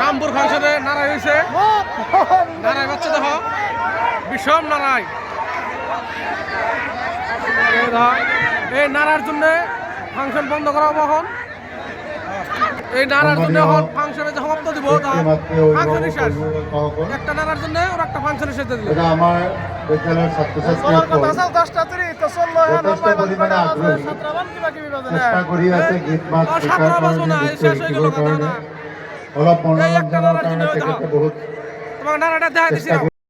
রামপুর ফাংশনে নারায় হয়েছে। নারায় বাচ্চা, দেখো। বিষম নারায়। এই নারার জন্য ফাংশন বন্ধ করা এখন। এই নারার জন্য এখন ফাংশনে যে সমাপ্ত দিব ফাংশন শেষ। একটা নারার জন্য ওর একটা ফাংশন শেষ দিল এটা আমার বিদ্যালয়ের ছাত্রছাত্রীসকল দশটা তৈরি তো চলল যথেষ্ট পরিমাণে আগ্রহী। চেষ্টা কৰি আছে গীত মাত আর শিকাৰ না, শেষ হয়ে গেল কথা না। অলপ এই একটা মনোৰঞ্জনৰ জন্য বহুত তোমাকে নারাটা দেখা দিছি